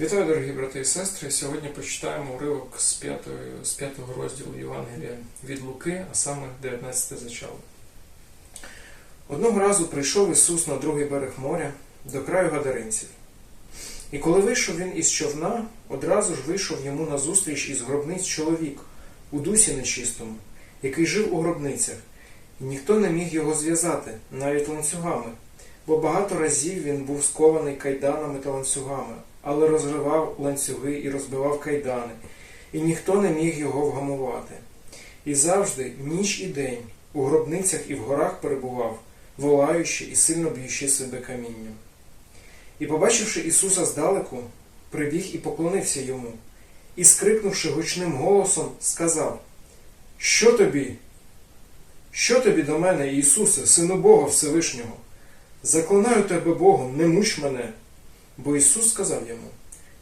Вітаю, дорогі брати і сестри. Сьогодні почитаємо уривок з, п'ятої, з п'ятого розділу Євангелія від Луки, а саме 19 зачало. Одного разу прийшов Ісус на другий берег моря до краю гадаринців. І коли вийшов він із човна, одразу ж вийшов йому назустріч із гробниць чоловік у дусі нечистому, який жив у гробницях, і ніхто не міг його зв'язати, навіть ланцюгами, бо багато разів він був скований кайданами та ланцюгами, але розривав ланцюги і розбивав кайдани, і ніхто не міг його вгамувати. І завжди, ніч і день, у гробницях і в горах перебував, волаючи і сильно б'ючи себе камінням. І, побачивши Ісуса здалеку, прибіг і поклонився йому, і, скрикнувши гучним голосом, сказав: Що тобі? Що тобі до мене, Ісусе, Сину Бога Всевишнього? Заклинаю тебе Богом, не муч мене. Бо Ісус сказав йому: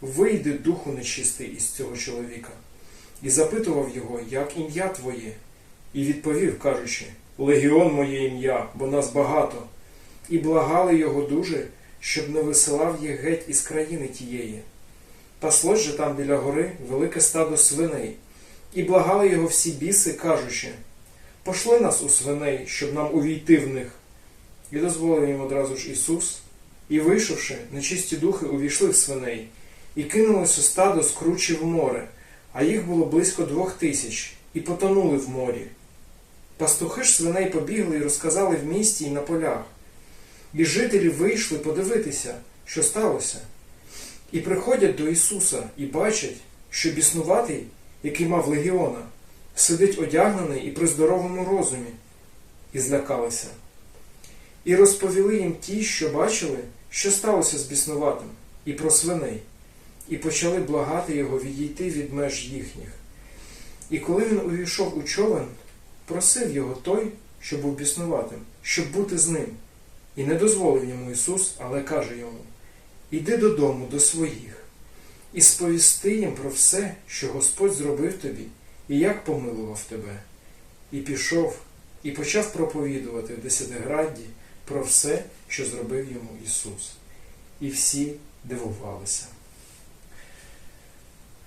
Вийди, духу нечистий із цього чоловіка, і запитував його, як ім'я твоє, і відповів, кажучи: Легіон моє ім'я, бо нас багато, і благали його дуже, щоб не висилав їх геть із країни тієї. Паслось же там біля гори велике стадо свиней, і благали його всі біси, кажучи: Пошли нас у свиней, щоб нам увійти в них. І дозволив їм одразу ж Ісус, і, вийшовши, нечисті духи увійшли в свиней, і кинулося стадо з кручі в море, а їх було близько двох тисяч, і потонули в морі. Пастухи ж свиней побігли і розказали в місті і на полях. І жителі вийшли подивитися, що сталося. І приходять до Ісуса і бачать, що біснуватий, який мав легіона, сидить одягнений і при здоровому розумі, і злякалися. І розповіли їм ті, що бачили, що сталося з біснуватим, і про свиней, і почали благати його відійти від меж їхніх. І коли він увійшов у човен, просив його той, що був біснуватим, щоб бути з ним. І не дозволив йому Ісус, але каже йому: Іди додому до своїх, і сповісти їм про все, що Господь зробив тобі, і як помилував тебе. І пішов, і почав проповідувати в Десятиградді про все, що зробив йому Ісус. І всі дивувалися.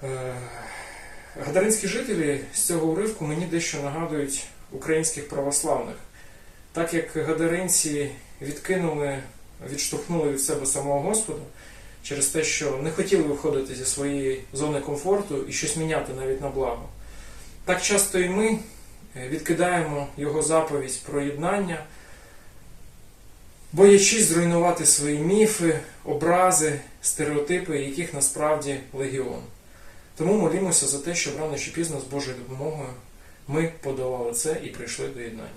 Е, Гадаринські жителі з цього уривку мені дещо нагадують українських православних. Так як гадаринці відкинули, відштовхнули від себе самого Господа через те, що не хотіли виходити зі своєї зони комфорту і щось міняти навіть на благо. Так часто і ми відкидаємо його заповідь про єднання, боячись зруйнувати свої міфи, образи, стереотипи, яких насправді легіон. Тому молімося за те, щоб рано чи пізно з Божою допомогою ми подолали це і прийшли до єднання.